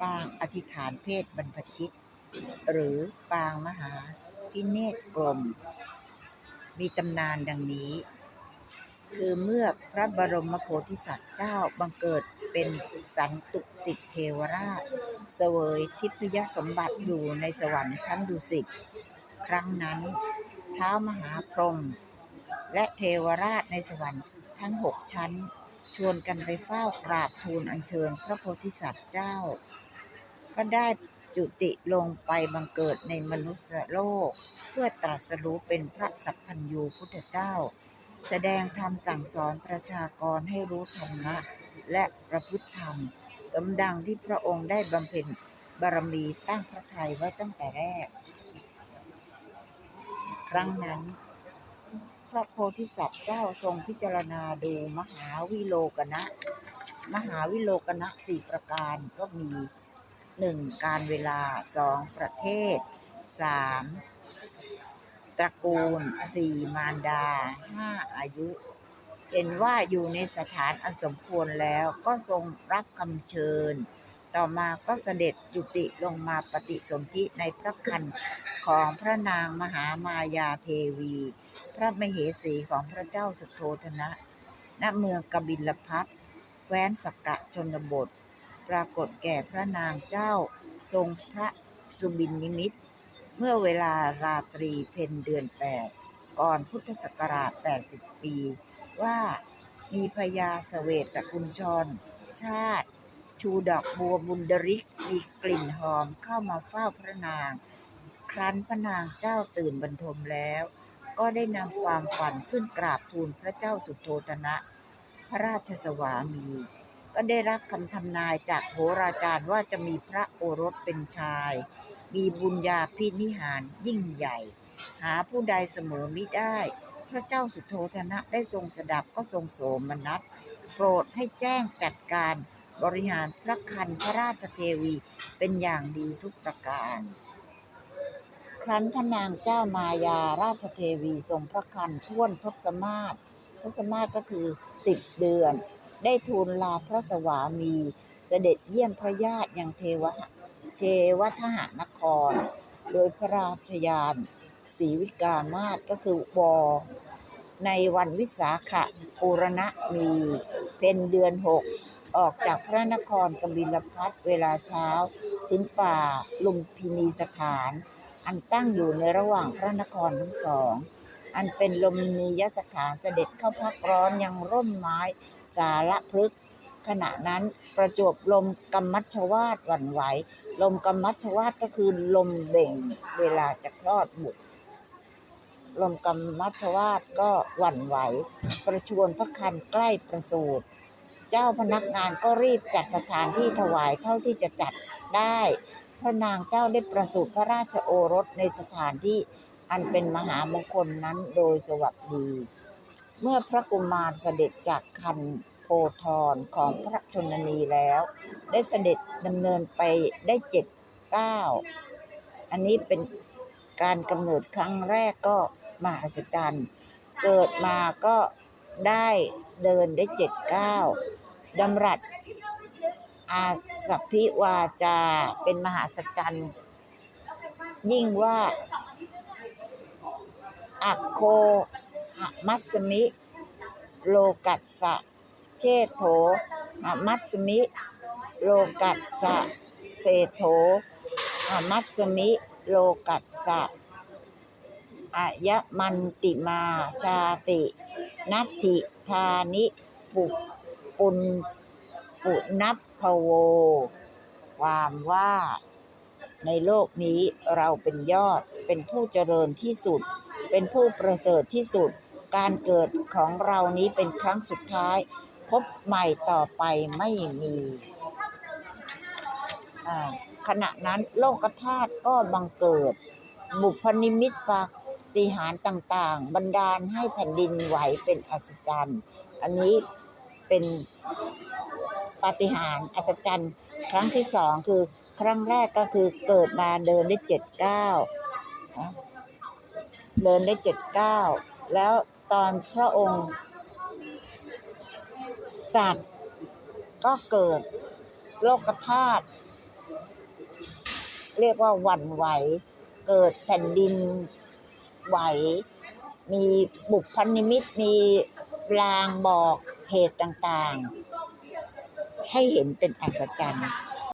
ปางอธิษฐานเพศบรรพชิต หรือปางมหาพิเนศกลม มีตำนานดังนี้ คือเมื่อพระบรมโพธิสัตว์เจ้าบังเกิดเป็นสันตุสิทธิเทวราช เสวยทิพยสมบัติอยู่ในสวรรค์ชั้นดุสิต ครั้งนั้นท้ามหาพรหมและเทวราชในสวรรค์ทั้งหกชั้น ชวนกันไปเฝ้ากราบทูลอัญเชิญพระโพธิสัตว์เจ้า ก็ได้จุติลงไปบังเกิดในมนุษยโลก เพื่อตรัสรู้เป็นพระสัพพัญญูพุทธเจ้า แสดงธรรมสั่งสอนประชากรให้รู้ธรรมะ และประพฤติธรรมกำดังที่พระองค์ได้บำเพ็ญบารมีตั้งพระทัยไว้ตั้งแต่แรก ครั้งนั้น พระโพธิสัตว์เจ้าทรงพิจารณาดูมหาวิโลกนะ มหาวิโลกนะสี่ประการก็มี หนึ่งการเวลาสองประเทศสามตระกูลสี่มารดาห้าอายุ เห็นว่าอยู่ในสถานอันสมควรแล้วก็ทรงรับคำเชิญ ต่อมาก็เสด็จจุติลงมาปฏิสนธิในพระคันของพระนางมหามายาเทวี พระมเหสีของพระเจ้าสุโธธนะ ณ เมืองกบิลพัทแคว้นสักกะชนบท ปรากฏแก่พระนางเจ้า ทรงพระสุบินนิมิต เมื่อเวลาราตรีเพ็ญเดือนแปดก่อนพุทธศักราช 80 ปี ว่ามีพญาเสวตกุญชร ชาติ ชูดอกบัวบุญดริก มีกลิ่นหอมเข้ามาเฝ้าพระนาง ครั้นพระนางเจ้าตื่นบรรทมแล้ว ก็ได้นำความฝันขึ้นกราบทูลพระเจ้าสุโธทนะ พระราชสวามี ก็ได้รับคำทำนายจากโหราจารย์ว่าจะมีพระโอรสเป็นชาย มีบุญญาพินิหารยิ่งใหญ่ หาผู้ใดเสมอมิได้ พระเจ้าสุโธทนะได้ทรงสดับก็ทรงโสมนัสโปรดให้แจ้งจัดการบริหารพระคันพระราชเทวีเป็นอย่างดีทุกประการ ครั้นพระนางเจ้ามายาราชเทวีทรงพระคันท่วนทศมาศทศมาศก็คือสิบเดือน ได้ทูลลาพระสวามี เสด็จเยี่ยมพระญาติยังเทวะเทวทหานคร โดยพระราชยานศรีวิกามาศก็คือวอในวันวิสาขปูรณะมีเป็นเดือนหกออกจากพระนครกบิลพัทเวลาเช้า ถึงป่าลุมพินีสถาน อันตั้งอยู่ในระหว่างพระนครทั้งสอง อันเป็นลมนียสถานเสด็จเข้าพักร้อนยังร่มไม้ สาระพฤกษ์ขณะนั้นประจวบลมกัมมัชวาดหวั่นไหว ลมกัมมัชวาดก็คือลมเบ่งเวลาจะคลอดบุตร ลมกัมมัชวาดก็หวั่นไหว ประชวนพระคันใกล้ประสูติเจ้าพนักงานก็รีบจัดสถานที่ถวายเท่าที่จะจัดได้ พระนางเจ้าได้ประสูติพระราชโอรสในสถานที่อันเป็นมหามงคลนั้นโดยสวัสดี เมื่อพระกุมารเสด็จจากคันโพธรของพระชนนีแล้ว ได้เสด็จดำเนินไปได้เจ็ดเก้าอันนี้เป็นการกำเนิดครั้งแรกก็มหัศจรรย์ เกิดมาก็ได้เดินได้เจ็ดเก้าดำรัสอาสัพพิวาจาเป็นมหาสัจจรรย์ยิ่งว่าอักโค หมัสมิ โลกัสสะ เชโถหมัสมิ โลกัสสะ เศโถหมัสมิ โลกัสสะอายะมันติมาชาติ นัตถิธานิปุปุนปุนับพโว ความว่า ในโลกนี้เราเป็นยอดเป็นผู้เจริญที่สุด เป็นผู้ประเสริฐที่สุด การเกิดของเรานี้เป็นครั้งสุดท้าย พบใหม่ต่อไปไม่มีขณะนั้นโลกธาตุก็บังเกิด บุพนิมิตปาฏิหารต่างๆ บันดาลให้แผ่นดินไหวเป็นอัศจรรย์ อันนี้เป็นปาฏิหารอัศจรรย์ครั้งที่สองคือครั้งแรกก็คือเกิดมาเดินได้เจ็ดเก้าเดินได้เจ็ดเก้าแล้ว ตอนพระองค์ตรัสก็เกิดโลกธาตุเรียกว่าหวั่นไหว เกิดแผ่นดินไหว มีบุพนิมิตมีลางบอกเหตุต่างๆ ให้เห็นเป็นอัศจรรย์